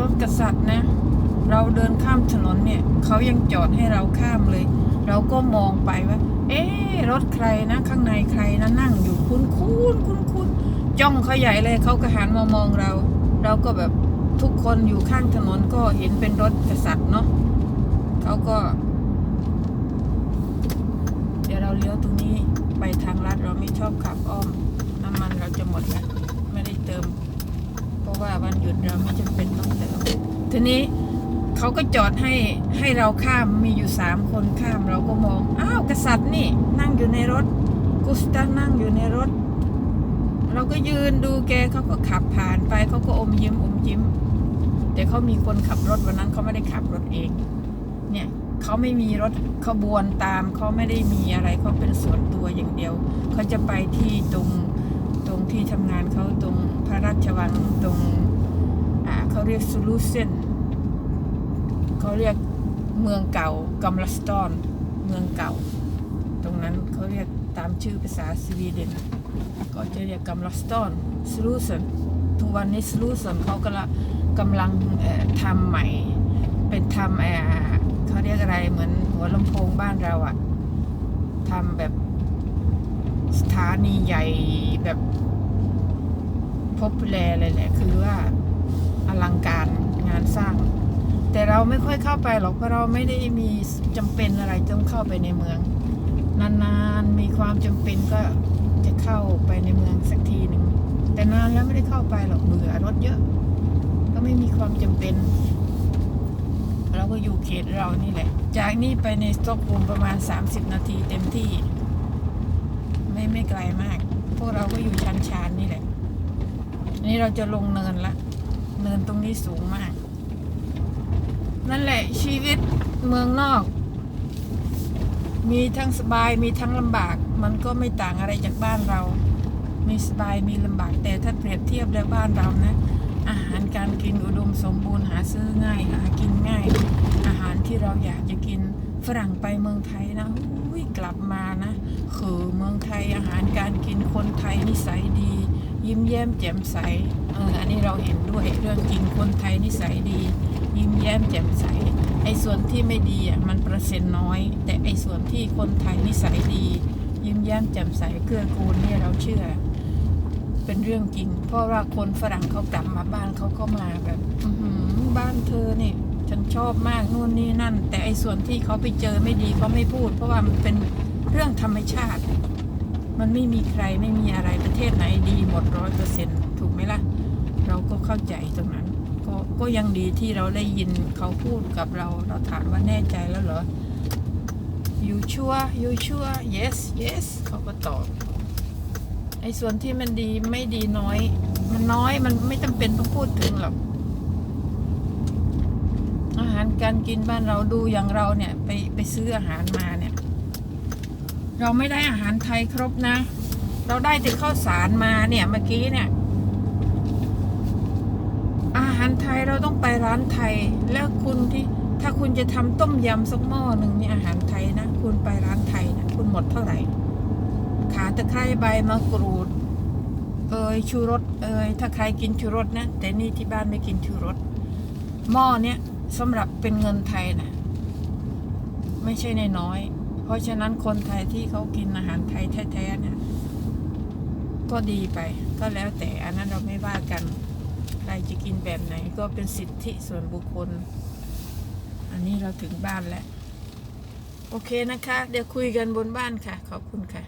รถกษัตริย์นะ เราเดินข้ามถนนเนี่ยเขายังจอดให้เราข้ามเลย เราก็มองไปว่า เอ๊รถใครนะ ข้างในใครนะนั่งอยู่คุ้นคุ้นคุ้นคุ้นจ้องเขาใหญ่เลยเขาก็หันมามองเรา เราก็แบบทุกคนอยู่ข้างถนนก็เห็นเป็นรถกษัตริย์เนาะเขาก็ เดี๋ยวเราเลี้ยวตรงนี้ไปทางลัดเราไม่ชอบขับอ้อมน้ำมันเราจะหมดแล้วไม่ได้เติม เพราะ ว่าวันหยุดเราไม่จำเป็นต้องเติมทีนี้เขาก็จอดให้ให้เราข้ามมีอยู่สามคนข้ามเราก็มองอ้าวกษัตริย์นี่นั่งอยู่ในรถกุสตานั่งอยู่ในรถ เราก็ยืนดูแกเขาก็ขับผ่านไปเขาก็อมยิ้มอมยิ้ม แต่เขามีคนขับรถวันนั้นเขาไม่ได้ขับรถเอง เนี่ยเขาไม่มีรถขบวนตามเขาไม่ได้มีอะไรเขาเป็นส่วนตัวอย่างเดียวเขาจะไปที่ตรง รงที่ทำงานเขาตรงพระราชวังตรงเขาเรียกซูลูเซนเขาเรียกเมืองเก่ากัมลสตอน เมืองเก่า ตรงนั้นเขาเรียกตามชื่อภาษาสวีเดนก็จะเรียกกัมลสตอนสลูเซนทุกวันนี้สลูเซนเขากำลังกำลังทำใหม่ เป็นทำเขาเรียกอะไรเหมือนหัวลำโพงบ้านเราอะทำแบบ สถานีใหญ่แบบพบแลเลยแหละ คือว่าอลังการงานสร้าง แต่เราไม่ค่อยเข้าไปหรอกเพราะเราไม่ได้มีจำเป็นอะไรต้องเข้าไปในเมือง นานๆมีความจำเป็นก็จะเข้าไปในเมืองสักทีหนึ่งแต่นานแล้วไม่ได้เข้าไปหรอกเบื่อรถเยอะ ก็ไม่มีความจำเป็นเราก็อยู่เขตเรานี่แหละ จากนี่ไปในสต็อกโฮล์มประมาณ 30 นาทีเต็มที่ ไม่ไม่ไกลมาก พวกเราก็อยู่ชันชานๆนี่แหละนี่เราจะลงเนินละ เนินตรงนี้สูงมาก นั่นแหละชีวิตเมืองนอก มีทั้งสบายมีทั้งลำบาก มันก็ไม่ต่างอะไรจากบ้านเรา มีสบายมีลำบาก แต่ถ้าเปรียบเทียบแล้วบ้านเรานะ อาหารการกินอุดมสมบูรณ์หาซื้อง่ายหากินง่าย อาหารที่เราอยากจะกิน ฝรั่งไปเมืองไทยนะอุ้ยกลับมานะคือเมืองไทยอาหารการกินคนไทยนิสัยดี ยิ้มแย้มแจ่มใสเอออันนี้เราเห็นด้วยเรื่องกินคนไทยนิสัยดี ยิ้มแย้มแจ่มใสไอ้ส่วนที่ไม่ดีอะมันเปอร์เซ็นต์น้อย แต่ไอ้ส่วนที่คนไทยนิสัยดี ยิ้มแย้มแจ่มใสเกื้อกูลเนี่ยเราเชื่อ เป็นเรื่องจริง เพราะว่าคนฝรั่งเขากลับมาบ้านเขาก็มาแบบบ้านเธอเนี่ย ฉันชอบมากนู่นนี่นั่น แต่ไอ้ส่วนที่เขาไปเจอไม่ดีเขาไม่พูด เพราะว่ามันเป็นเรื่องธรรมชาติ มันไม่มีใครไม่มีอะไรประเทศไหนดีหมดร้อยเปอร์เซ็นถูกไหมล่ะ เราก็เข้าใจตรงนั้นก็ก็ยังดีที่เราได้ยินเขาพูดกับเรา เราถามว่าแน่ใจแล้วเหรอ you sure you sure yes yes เขาก็ตอบไอ้ส่วนที่มันดีไม่ดีน้อย มันน้อยมันไม่จำเป็นต้องพูดถึงหรอก อาหารการกินบ้านเราดูอย่างเราเนี่ยไปไปซื้ออาหารมาเนี่ย เราไม่ได้อาหารไทยครบนะ เราได้แต่ข้าวสารมาเนี่ยเมื่อกี้เนี่ย อาหารไทยเราต้องไปร้านไทยแล้วคุณที่ถ้าคุณจะทำต้มยำสักหม้อหนึ่งเนี่ยอาหารไทยนะ คุณไปร้านไทยนะคุณหมดเท่าไหร่ ขาตะไคร้ใบมะกรูด เอยชูรสเอยถ้าใครกินชูรสนะ แต่นี่ที่บ้านไม่กินชูรสหม้อเนี้ย สำหรับเป็นเงินไทยนะไม่ใช่ในน้อย เพราะฉะนั้นคนไทยที่เขากินอาหารไทยแท้ๆเนี่ยก็ดีไป ก็แล้วแต่อันนั้นเราไม่ว่ากัน ใครจะกินแบบไหนก็เป็นสิทธิส่วนบุคคล อันนี้เราถึงบ้านแล้ว โอเคนะคะ เดี๋ยวคุยกันบนบ้านค่ะ ขอบคุณค่ะ